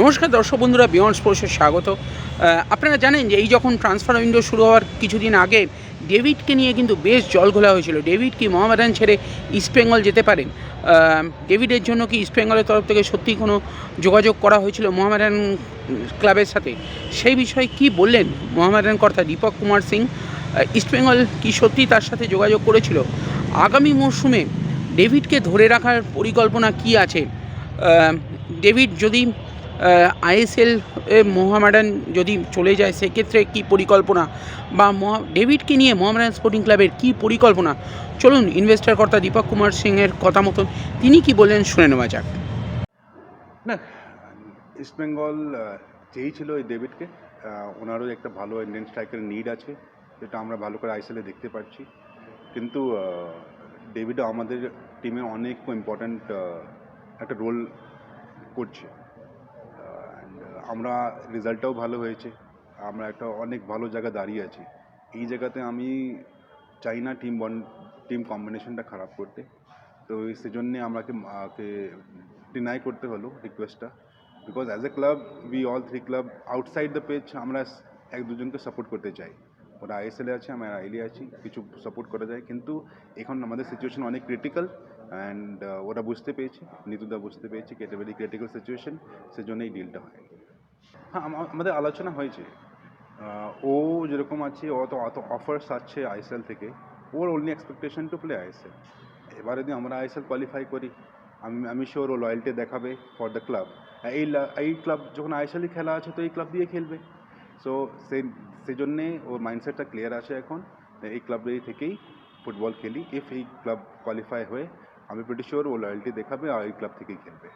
নমস্কার দর্শক বন্ধুরা বিয়ন্ড স্পোর্টসে স্বাগত। আপনারা জানেন যে এই যখন ট্রান্সফার উইন্ডো শুরু হওয়ার কিছুদিন আগে ডেভিডকে নিয়ে কিন্তু বেশ জল ঘোলা হয়েছিল। ডেভিড কি মোহামেডান ছেড়ে ইস্টবেঙ্গল যেতে পারেন? ডেভিডের জন্য কি ইস্টবেঙ্গলের তরফ থেকে সত্যি কোনো যোগাযোগ করা হয়েছিল মোহামেডান ক্লাবের সাথে? সেই বিষয়ে কি বললেন মোহামেডান কর্তা দীপক কুমার সিং? ইস্টবেঙ্গল কি সত্যি তার সাথে যোগাযোগ করেছিল? আগামী মরশুমে ডেভিডকে ধরে রাখার পরিকল্পনা কি আছে? ডেভিড যদি আইএসএল মোহামেডান যদি চলে যায়, সেক্ষেত্রে কি পরিকল্পনা? বা মহা- ডেভিডকে নিয়ে মোহামেডান স্পোর্টিং ক্লাবের কি পরিকল্পনা? চলুন ইনভেস্টার কর্তা দীপক কুমার সিংয়ের কথা মতন তিনি কি বললেন শুনে নেওয়া যাক। না ইস্টবেঙ্গল চেয়েছিল ওই ডেভিডকে। ওনারও একটা ভালো ইন্ডিয়ান স্ট্রাইকের নিড আছে, যেটা আমরা ভালো করে আইসিএলে দেখতে পাচ্ছি। কিন্তু ডেভিডও আমাদের টিমে অনেক ইম্পর্ট্যান্ট একটা রোল করছে। আমরা রেজাল্টটাও ভালো হয়েছে। আমরা একটা অনেক ভালো জায়গায় দাঁড়িয়ে আছি। এই জায়গাতে আমি চাই না টিম বন টিম কম্বিনেশনটা খারাপ করতে। তো সেজন্যে আমাকে আমাকে ডিনাই করতে হলো রিকোয়েস্টটা because as a club we all three club outside the page আমরা এক দুজনকে সাপোর্ট করতে চাই। ওরা আইএসএলে আছে আমরা আইলি আছি, কিছু সাপোর্ট করা যায়। কিন্তু এখন আমাদের সিচুয়েশন অনেক ক্রিটিক্যাল অ্যান্ড ওরা বুঝতে পেরেছে, নিতুদা বুঝতে পেরেছে কি এটা ভেরি ক্রিটিক্যাল সিচুয়েশন সেজন্য এই ডিলটা হয় হ্যাঁ আমা- আমাদের আলোচনা হয়েছে। ও যেরকম আছে অত অত অফার্স আছে আইএসএল থেকে। ওর only expectation to play ISL এবার যদি আমরা আইএসএল কোয়ালিফাই করি, আমি আমি শিওর ও লয়্যালটি দেখাবে ফর দ্য ক্লাব এই এই ক্লাব যখন আইএসএলই খেলা আছে, তো এই ক্লাব দিয়ে খেলবে। সো সেই সেই জন্যে ওর মাইন্ডসেটটা ক্লিয়ার আছে এখন। এই ক্লাবে থেকেই ফুটবল খেলি। ইফ এই ক্লাব কোয়ালিফাই হয়ে, আমি প্রিটি শিওর ও লয়্যালটি দেখাবে আর এই ক্লাব থেকেই খেলবে।